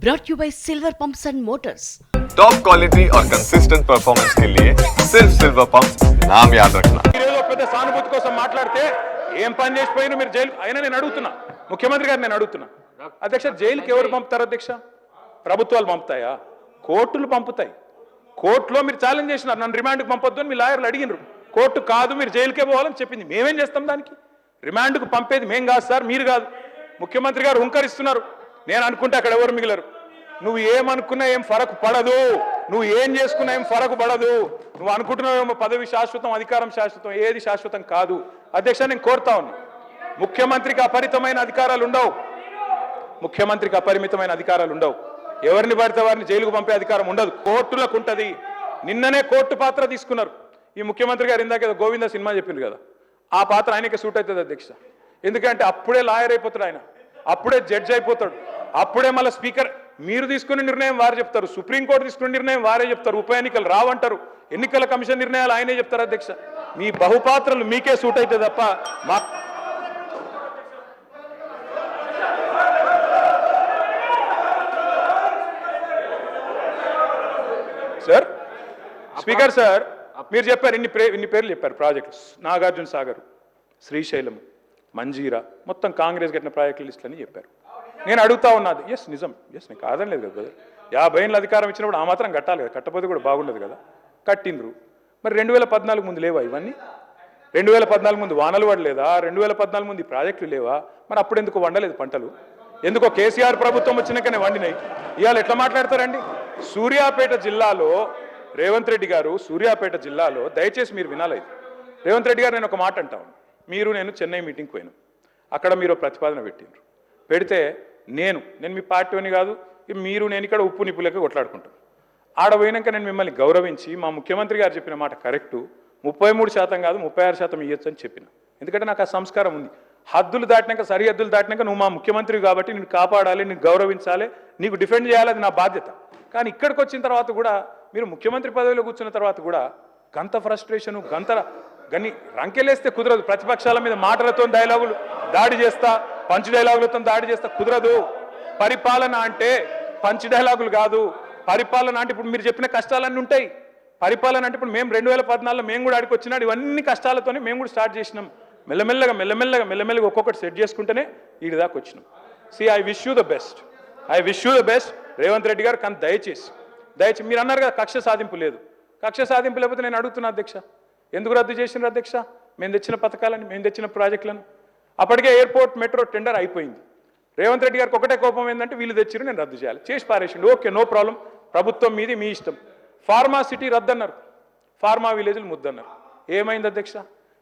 brought you by Silver Pumps and Motors. Top quality और consistent performance के लिए सिर्फ सिल्वर पंप नाम याद रखना ఈరోజు పెద్ద సానుభూతి కోసం మాట్లాడితే ఏం పని చేసిపోయినా మీరు జైలు అయినా నేను అడుగుతున్నా ముఖ్యమంత్రి గారు నేను అడుగుతున్నా అధ్యక్ష జైలుకి ఎవరు పంపుతారు అధ్యక్ష ప్రభుత్వాలు పంపుతాయా కోర్టులు పంపుతాయి కోర్టులో మీరు ఛాలెంజ్ చేసినారు నన్ను రిమాండ్కి పంపొద్దు అని మీ లాయర్లు అడిగినారు కోర్టు కాదు మీరు జైలుకే పోవాలని చెప్పింది మేమేం చేస్తాం దానికి రిమాండ్కు పంపేది మేం కాదు సార్ మీరు కాదు ముఖ్యమంత్రి గారు హుంకరిస్తున్నారు నేను అనుకుంటే అక్కడ ఎవరు మిగిలరు. నువ్వు ఏమనుకున్నా ఏం ఫరకు పడదు. నువ్వు ఏం చేసుకున్నా ఏం ఫరకు పడదు. నువ్వు అనుకుంటున్నావేమో పదవి శాశ్వతం అధికారం శాశ్వతం ఏది శాశ్వతం కాదు. అధ్యక్ష నేను కోరుతా ఉన్నా. ముఖ్యమంత్రికి అపరితమైన అధికారాలు ఉండవు. ముఖ్యమంత్రికి అపరిమితమైన అధికారాలు ఉండవు. ఎవరిని పడితే వారిని జైలుకు పంపే అధికారం ఉండదు. కోర్టులకు ఉంటది. నిన్ననే కోర్టు పాత్ర తీసుకున్నారు. ఈ ముఖ్యమంత్రి గారు ఇందాక గోవింద సినిమా చెప్పింది కదా. ఆ పాత్ర ఆయనకి సూట్ అవుతుంది అధ్యక్ష. ఎందుకంటే అప్పుడే లాయర్ అయిపోతాడు ఆయన. అప్పుడే జడ్జ్ అయిపోతాడు. అప్పుడే మళ్ళీ స్పీకర్ మీరు తీసుకునే నిర్ణయం వారు చెప్తారు. సుప్రీంకోర్టు తీసుకునే నిర్ణయం వారే చెప్తారు. ఉప ఎన్నికలు రావంటారు. ఎన్నికల కమిషన్ నిర్ణయాలు ఆయనే చెప్తారు అధ్యక్ష. మీ బహుపాత్రలు మీకే సూట్ అయితే తప్ప మా సార్ స్పీకర్ సార్ మీరు చెప్పారు ఇన్ని ప్రే ఇన్ని పేర్లు చెప్పారు ప్రాజెక్టులు నాగార్జున సాగర్ శ్రీశైలం మంజీరా మొత్తం కాంగ్రెస్ కట్టిన ప్రాజెక్టుల లిస్టులని అని చెప్పారు. నేను అడుగుతా ఉన్నది ఎస్ నిజం. ఎస్ నేను కాదనలేదు కదా బ్రదర్ యాభై ఏళ్ళ అధికారం ఇచ్చినప్పుడు ఆ మాత్రం కట్టాలి కదా. కట్టపోతే కూడా బాగుండదు కదా. కట్టిండ్రు. మరి రెండు వేల పద్నాలుగు ముందు లేవా ఇవన్నీ? రెండు వేల పద్నాలుగు ముందు వానలు పడలేదా? రెండు వేల పద్నాలుగు ముందు ప్రాజెక్టులు లేవా? మరి అప్పుడు ఎందుకు వండలేదు పంటలు? ఎందుకో కేసీఆర్ ప్రభుత్వం వచ్చినాకనే వండినాయి. ఇవాళ ఎట్లా మాట్లాడతారండి? సూర్యాపేట జిల్లాలో రేవంత్ రెడ్డి గారు సూర్యాపేట జిల్లాలో దయచేసి మీరు వినాలి రేవంత్ రెడ్డి గారు నేను ఒక మాట అంటాను మీరు నేను చెన్నై మీటింగ్కి పోయాను. అక్కడ మీరు ప్రతిపాదన పెట్టిండ్రు. పెడితే నేను నేను మీ పార్టీని కాదు మీరు నేను ఇక్కడ ఉప్పు నిప్పులకి కొట్లాడుకుంటాం. ఆడ పోయినాక నేను మిమ్మల్ని గౌరవించి మా ముఖ్యమంత్రి గారు చెప్పిన మాట కరెక్టు ముప్పై మూడు శాతం కాదు ముప్పై ఆరు శాతం ఇవ్వచ్చు అని చెప్పిన. ఎందుకంటే నాకు ఆ సంస్కారం ఉంది. హద్దులు దాటినాక సరిహద్దులు దాటినాక నువ్వు మా ముఖ్యమంత్రి కాబట్టి నేను కాపాడాలి నేను గౌరవించాలి నీకు డిఫెండ్ చేయాలి అది నా బాధ్యత. కానీ ఇక్కడికి వచ్చిన తర్వాత కూడా మీరు ముఖ్యమంత్రి పదవిలో కూర్చున్న తర్వాత కూడా గంత ఫ్రస్ట్రేషను గంత గని రంకెలేస్తే కుదరదు. ప్రతిపక్షాల మీద మాటలతో డైలాగులు దాడి చేస్తా పంచ్ డైలాగులతో దాడి చేస్తే కుదరదు. పరిపాలన అంటే పంచ్ డైలాగులు కాదు. పరిపాలన అంటే ఇప్పుడు మీరు చెప్పిన కష్టాలన్నీ ఉంటాయి. పరిపాలన అంటే ఇప్పుడు మేము రెండు వేల పద్నాలుగులో మేము కూడా ఆడికి వచ్చినాడు ఇవన్నీ కష్టాలతోనే మేము కూడా స్టార్ట్ చేసినాం. మెల్లమెల్లగా మెల్లమెల్లగా మెల్లమెల్లగా ఒక్కొక్కటి సెట్ చేసుకుంటేనే వీడి దాకా వచ్చినాం. C I wish you the best I wish you the best Revanth Reddy గారు కానీ దయచేసి దయచేసి మీరు అన్నారు కదా కక్ష సాధింపు లేదు. కక్ష సాధింపు లేకపోతే నేను అడుగుతున్నా అధ్యక్ష. ఎందుకు రద్దు చేసిన అధ్యక్ష? మేము తెచ్చిన పథకాలని మేము తెచ్చిన ప్రాజెక్టులను. అప్పటికే ఎయిర్పోర్ట్ మెట్రో టెండర్ అయిపోయింది. రేవంత్ రెడ్డి గారికి ఒకటే కోపం ఏంటంటే వీళ్ళు తెచ్చిరు నేను రద్దు చేయాలి. చేసి పారేసిండు. Okay no problem. ప్రభుత్వం మీది మీ ఇష్టం. ఫార్మా సిటీ రద్దు అన్నారు ఫార్మా విలేజ్లు ముద్దన్నారు. ఏమైంది అధ్యక్ష?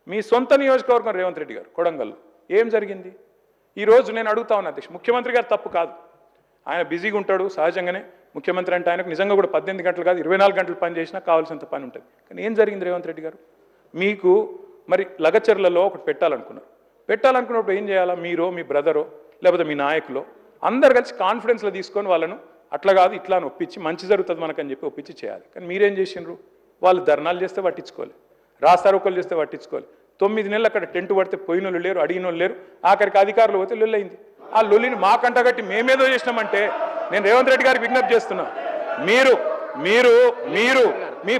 మీ సొంత నియోజకవర్గం రేవంత్ రెడ్డి గారు కొడంగల్. ఏం జరిగింది? ఈరోజు నేను అడుగుతా ఉన్నా అధ్యక్ష ముఖ్యమంత్రి గారు తప్పు కాదు. ఆయన బిజీగా ఉంటాడు సహజంగానే. ముఖ్యమంత్రి అంటే ఆయనకు నిజంగా కూడా పద్దెనిమిది గంటలు కాదు ఇరవై నాలుగు గంటలు పని చేసినా కావాల్సినంత పని ఉంటుంది. కానీ ఏం జరిగింది రేవంత్ రెడ్డి గారు? మీకు మరి లగచర్లలో ఒకటి పెట్టాలనుకున్నారు. పెట్టాలనుకున్నప్పుడు ఏం చేయాలా? మీరో మీ బ్రదరో లేకపోతే మీ నాయకులో అందరు కలిసి కాన్ఫిడెన్స్లో తీసుకొని వాళ్ళను అట్లా కాదు ఇట్లా అని ఒప్పించి మంచి జరుగుతుంది మనకని చెప్పి ఒప్పించి చేయాలి. కానీ మీరేం చేసిండ్రు? వాళ్ళు ధర్నాలు చేస్తే పట్టించుకోవాలి రాస్తారోకలు చేస్తే పట్టించుకోవాలి తొమ్మిది నెలలు అక్కడ టెంట్ పడితే పోయిన వాళ్ళు లేరు అడిగిన వాళ్ళు లేరు ఆఖరికి అధికారులు పోతే లొల్లయింది. ఆ లొల్లిని మాకంట కట్టి మేమేదో చేసినామంటే నేను రేవంత్ రెడ్డి గారికి విజ్ఞప్తి చేస్తున్నా. మీరు మీరు మీరు మీ